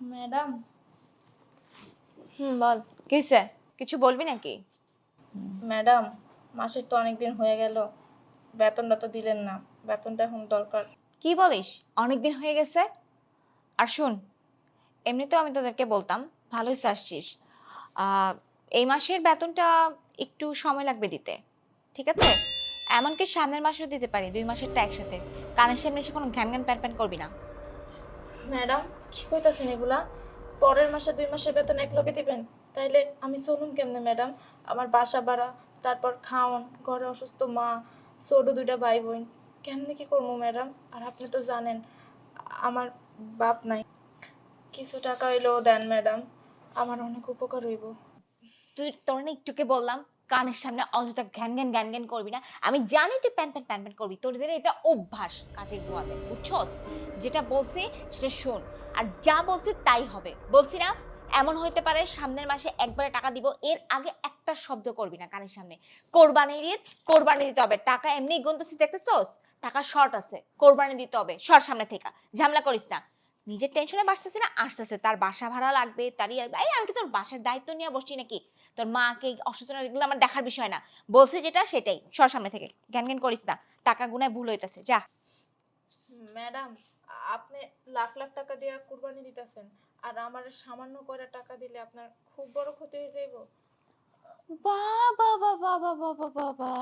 Madam. হুম বল। কিসে কিছু বলবি নাকি? ম্যাডাম মাসের তো অনেক দিন হয়ে গেল। বেতনটা তো দিলেন না। বেতনটা এখন দরকার। কি বলিস? অনেক দিন হয়ে গেছে। আর শোন এমনিতেও আমি তোদেরকে বলতাম ভালোই আসছিস। এই মাসের বেতনটা একটু সময় লাগবে দিতে। ঠিক আছে? এমনকি সামনের মাসেও দিতে পারি দুই মাসেরটা একসাথে। কানের সামনে এসে কোনো ঘ্যান ঘ্যান প্যান প্যান করবি না। ম্যাডাম, কি কইতাছেন এগুলা? পরের মাসে, দুই মাসের বেতন এক লগে দিবেন? তাইলে আমি চলুন কেমনে ম্যাডাম? আমার বাসা ভাড়া, তারপর খাওন, ঘরে অসুস্থ মা, ছোট দুইটা ভাই বোন কেমনে কি করব ম্যাডাম? আর আপনি তো জানেন, আমার বাপ নাই। কিছু টাকা হইলেও দেন ম্যাডাম, আমার অনেক উপকার হইব। তুই তোর না একটুকে বললাম কানের সামনে অযথা ঘ্যান ঘ্যান ঘ্যান ঘ্যান করবি না। আমি জানি তুই প্যান প্যান প্যান প্যান করবি। তোদের এটা অভ্যাস কাজের দোয়াতে, বুঝছস? যেটা বলছি সেটা শোন। আর যা বলছি তাই হবে। বলছি না, এমন হইতে পারে সামনের মাসে একবারে টাকা দিব, এর আগে একটা শব্দ করবি না কানের সামনে। কোরবানির ঈদ, কোরবানি দিতে হবে। টাকা এমনি গুনতেছি, দেখতেছস? টাকা শর্ট আছে, কোরবানি দিতে হবে। শর্ট সামনে থেকে, ঝামেলা করিস না। নিজের টেনশনে বাসতেছে না, আসতেছে। তার বাসা ভাড়া লাগবে, তারই আমি কি তোর বাসার দায়িত্ব নিয়ে বসছি নাকি? তোর মাকে অসুস্থ না এগুলো আমার দেখার বিষয় না। বলছে যেটা সেটাই সর সামনে থেকে। জ্ঞান জ্ঞান করিস না টাকা গুনায় ভুল হইতাছে যা। ম্যাডাম আপনি লাখ লাখ টাকা দিয়ে কুরবানি দিতেছেন আর আমার সামান্য করে টাকা দিলে আপনার খুব বড় ক্ষতি হয়ে যাইব। বাবা বাবা বাবা বাবা বাবা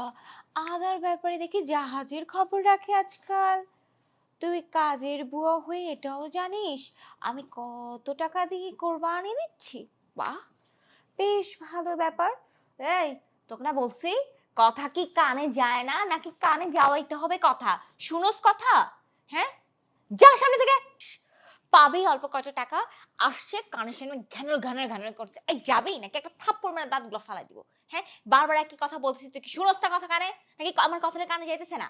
আদার ব্যাপারে দেখি জাহাজের খবর রাখে আজকাল। তুই কাজের বুয়া হয়ে এটাও জানিস আমি কত টাকা দিয়ে কোরবানি দিচ্ছি বাহ। বেশ ভালো ব্যাপার। এই, তোকে না বলছি, কথা কি কানে যায় না, নাকি কানে যাওয়াইতে হবে কথা? শুনোস কথা? হ্যাঁ? যা সামনে থেকে। পাবি অল্প কত টাকা, আসছে কানের সামনে ঘ্যানর ঘ্যানর ঘ্যানর করছে। এই যাবেই নাকি একটা থাপ্পড় মেরে দাঁতগুলো ফালাই দিব? হ্যাঁ? বারবার একই কথা বলছিস, তুই কি শুনোস না কথা কানে? নাকি আমার কথাটা কানে যাইতেছে না?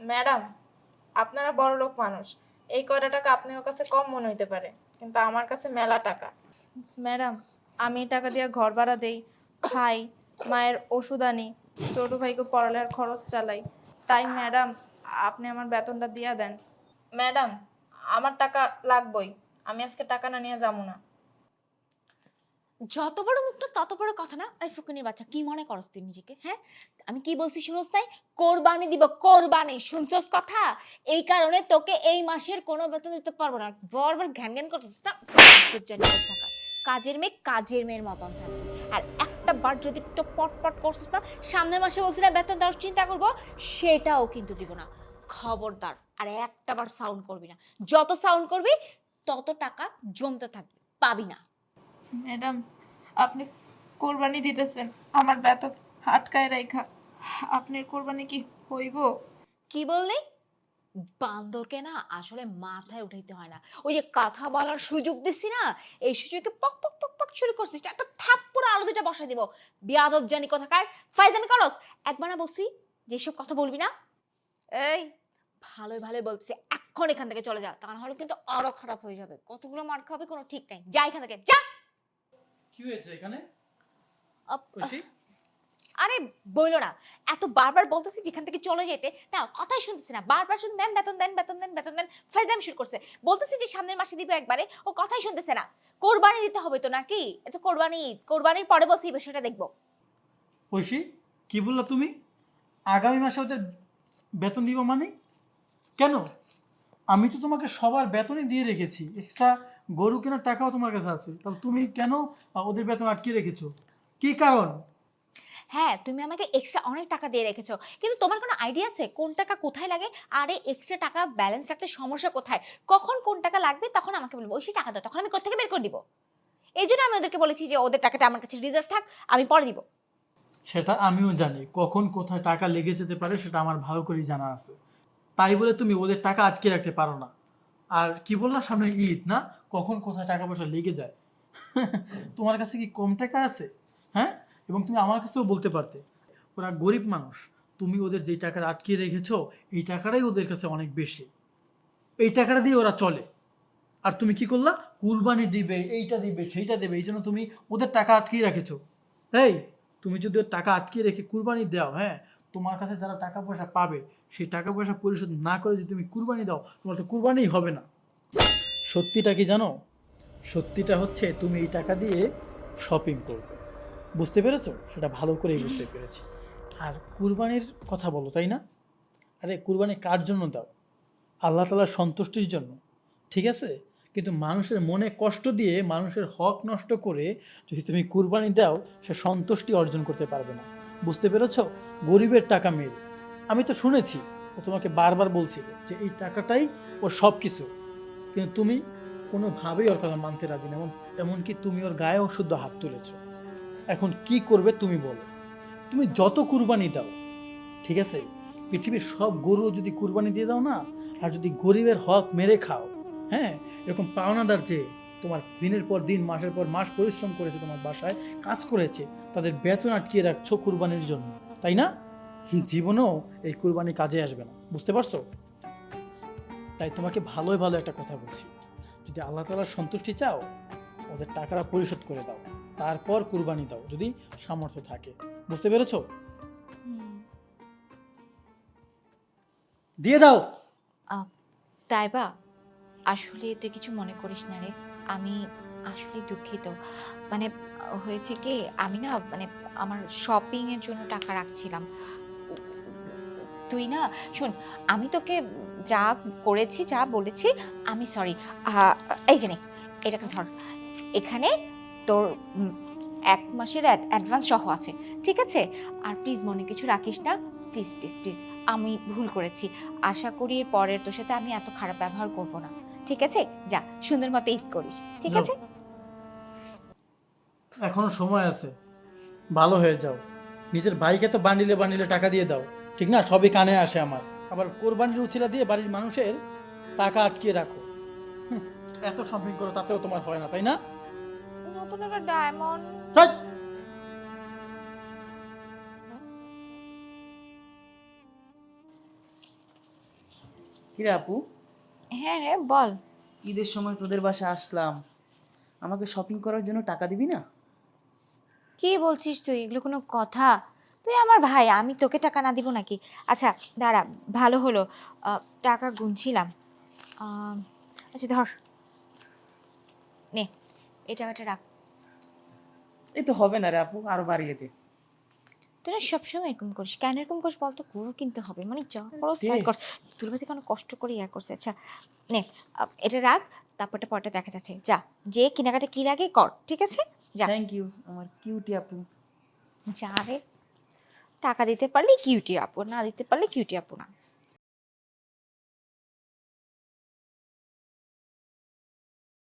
ম্যাডাম, আপনারা বড় লোক মানুষ। এই কয়টা টাকা আপনার কাছে কম মনে হইতে পারে, কিন্তু আমার কাছে মেলা টাকা। ম্যাডাম আমি টাকা দিয়ে ঘর ভাড়া দেই, খাই, মায়ের ওষুধ আনি, ছোট ভাইকে পড়ালেখার খরচ চালাই। তাই ম্যাডাম, আপনি আমার বেতনটা দিয়া দেন। ম্যাডাম, আমার টাকা লাগবই, আমি আজকে টাকা না নিয়ে যাব না। যত বড় মুখটা তত বড় কথা না? এই ফুকুনির বাচ্চা, কি মনে করস তুই নিজেকে হ্যাঁ? আমি কি বলছি শুনোস তাই কোরবানি দিব, কোরবানি, শুনছস কথা? এই কারণে তোকে এই মাসের কোনো বেতন দিতে পারব না। বারবার ঘ্যান ঘ্যান করছিস না? থাকা। কাজের মেয়ে কাজের মেয়ের মতন থাকবে আর একটা বার যদি একটু পট পট করছিস না সামনের মাসে বলছি না বেতন দেওয়ার চিন্তা করব সেটাও কিন্তু দিব না। খবরদার আর একটা বার সাউন্ড করবি না। যত সাউন্ড করবি তত টাকা জমতে থাকবে পাবি না। ম্যাডাম আপনি কোরবানি দিতেছেন আমার বেতন আটকায় রাইখা। আপনার কোরবানি কি হইব? কি বললি? বান্দরকে না আসলে মাথায় উঠাইতে হয় না। ওই যে কথা বলার সুযোগ দিছি না এই সুযোগে পক পক পক পক শুরু করছিস একটা থাপ্পড় আলু দুটা বসাই দিব। বিয়াদব জানি কোথাকার। ফাইজানি করস একবার না বলছি যে যেসব কথা বলবি না এই ভালোই ভালোই বলছি এখন এখান থেকে চলে যা তা নাহলে কিন্তু আরও খারাপ হয়ে যাবে। কতগুলো মার খাবে কোনো ঠিক নাই। যা এখান থেকে যা। কি হয়েছে এখানে? আপ- খুশি? আরে বইলো না, এত বারবার বলতেছি যেখান থেকে চলে যেতে না, কথাই শুনতেছি না, বারবার শুধু ম্যাম বেতন দেন বেতন দেন বেতন দেন ফাইজাম শুরু করছে। বলতেছি যে সামনের মাসে দিব একবারে, ও কথাই শুনতেছে না। কোরবানি দিতে হবে তো নাকি? এত কোরবানি। কোরবানির পরে বলছি এই বিষয়টা দেখব। ঐশী, কি বললা তুমি? আগামী মাসে ওদের বেতন দিব মানে? কেন? আমি তো তোমাকে সবার বেতনই দিয়ে রেখেছি এক্সট্রা গরু কেনার টাকাও তোমার কাছে আছে। তাহলে তুমি কেন ওদের বেতন আটকে রেখেছো? কি কারণ? হ্যাঁ তুমি আমাকে এক্সট্রা অনেক টাকা দিয়ে রেখেছো। কিন্তু তোমার কোনো আইডিয়া আছে? কোন টাকা কোথায় লাগে? আরে এক্সট্রা টাকা ব্যালেন্স রাখতে সমস্যা কোথায়? কখন কোন টাকা লাগবে তখন আমাকে বলব। ওই সেই টাকা দাও, তখন আমি কোথা থেকে বের করে দিব? এই জন্য আমি ওদেরকে বলেছি যে, ওদের টাকাটা আমার কাছে রিজার্ভ থাক, আমি পরে দিব। সেটা আমিও জানি। কখন কোথায় টাকা লেগে যেতে পারে সেটা আমার ভালো করেই জানা আছে। তাই বলে তুমি ওদের টাকা আটকে রাখতে পারো না। আর কি বললাম সামনে ঈদ, না? কখন কোথায় টাকা পয়সা লেগে যায়? তোমার কাছে কি কম টাকা আছে? হ্যাঁ? এবং তুমি আমার কাছেও বলতে পারতে, ওরা গরিব মানুষ, তুমি ওদের যে টাকাটা আটকে রেখেছো, এই টাকাটাই ওদের কাছে অনেক বেশি। এই টাকাটা দিয়ে ওরা চলে। আর তুমি কি করলা? কুরবানি দিবে, এইটা দিবে, সেইটা দেবে, এই জন্য তুমি ওদের টাকা আটকিয়ে রেখেছো। এই, তুমি যদি ওর টাকা আটকিয়ে রেখে কুরবানি দাও হ্যাঁ তোমার কাছে যারা টাকা পয়সা পাবে, সেই টাকা পয়সা পরিশোধ না করে যদি তুমি কুরবানি দাও, তোমার তো কুরবানি হবে না। সত্যিটা কি জানো? সত্যিটা হচ্ছে তুমি এই টাকা দিয়ে শপিং করবে। বুঝতে পেরেছ? সেটা ভালো করেই বুঝতে পেরেছি। আর কুরবানির কথা বলো, তাই না? আরে, কুরবানি কার জন্য দাও? আল্লাহ তালার সন্তুষ্টির জন্য, ঠিক আছে? কিন্তু মানুষের মনে কষ্ট দিয়ে মানুষের হক নষ্ট করে যদি তুমি কুরবানি দাও, সে সন্তুষ্টি অর্জন করতে পারবে না। বুঝতে পেরেছ? গরিবের টাকা মেরে। আমি তো শুনেছি, ও তোমাকে বারবার বলছিল যে এই টাকাটাই ওর সব কিছু কিন্তু তুমি কোনোভাবেই ওর কথা মানতে রাজি না এমন এমনকি তুমি ওর গায়েও শুদ্ধ হাত তুলেছো। এখন কি করবে তুমি বলো। তুমি যত কুরবানি দাও, ঠিক আছে? পৃথিবীর সব গরু যদি কুরবানি দিয়ে দাও না, আর যদি গরিবের হক মেরে খাও হ্যাঁ? এরকম পাওনাদার যে তোমার দিনের পর দিন, মাসের পর মাস পরিশ্রম করেছে তোমার বাসায়, কাজ করেছে, তাদের বেতন আটকিয়ে রাখছো কুরবানির জন্য, তাই না? জীবনেও এই কুরবানি কাজে আসবে না, বুঝতে পারছ? তাই তোমাকে ভালোই ভালো একটা কথা বলছি। যদি আল্লাহ তালার সন্তুষ্টি চাও ওদের টাকাটা পরিশোধ করে দাও। তারপর কুরবানি দাও যদি সামর্থ্য থাকে। বুঝতে পেরেছ? দিয়ে দাও। তাই বা আসলে তুই কিছু মনে করিস না রে। আমি আসলে দুঃখিত। মানে হয়েছে কি আমি না মানে আমার শপিং এর জন্য টাকা রাখছিলাম। তুই না শোন আমি তোকে যা করেছি যা বলেছি আমি সরি এই যে নে এটাকে ধর। এখানে তোর এক মাসের অ্যাডভান্স সহ আছে ঠিক আছে? আর প্লিজ মনে কিছু রাখিস না। প্লিজ প্লিজ প্লিজ আমি ভুল করেছি। আশা করি এর পরের তোর সাথে আমি এত খারাপ ব্যবহার করব না। ঠিক আছে? যা সুন্দর মতো ঈদ করিস ঠিক আছে? এখনও সময় আছে। ভালো হয়ে যাও। নিজের ভাইকে তো বান্ডিলে বান্ডিলে টাকা দিয়ে দাও। ঠিক না? সবই কানে আসে আমার। আবার কোরবানির উচিলা দিয়ে বাড়ির মানুষের টাকা আটকিয়ে রাখো। এত শপিং করো তাতেও তোমার হয় না তাই না? নতুন একটা ডায়মন্ড কিরে আপু? হ্যাঁ রে বল। ঈদের সময় তোদের বাসায় আসলাম। আমাকে শপিং করার জন্য টাকা দিবি না? কি বলছিস তুই? এগুলো কোনো কথা? তুই আমার ভাই আমি তোকে টাকা না দিব নাকি? আচ্ছা দাঁড়া ভালো হলো। আহ, টাকা গুনছিলাম। আচ্ছা ধর। নে এই টাকাটা রাখ। এই তো হবে না রে আপু আরও বাড়িয়ে দে। তুই না সবসময় এরকম করিস। কেন এরকম করিস বলতো? গরু কিনতে হবে। মানে যা করস তাই কর। তোর বাড়িতে কোনো কষ্ট করে ইয়া করছে। আচ্ছা নে এটা রাখ তারপরটা পরটা দেখা যাচ্ছে। যা যে কেনাকাটা কি লাগে কর ঠিক আছে? যা। থ্যাংক ইউ আমার কিউটি আপু। যা রে। টাকা দিতে পারলে কিউটি আপু না দিতে পারলে কিউটি আপু না।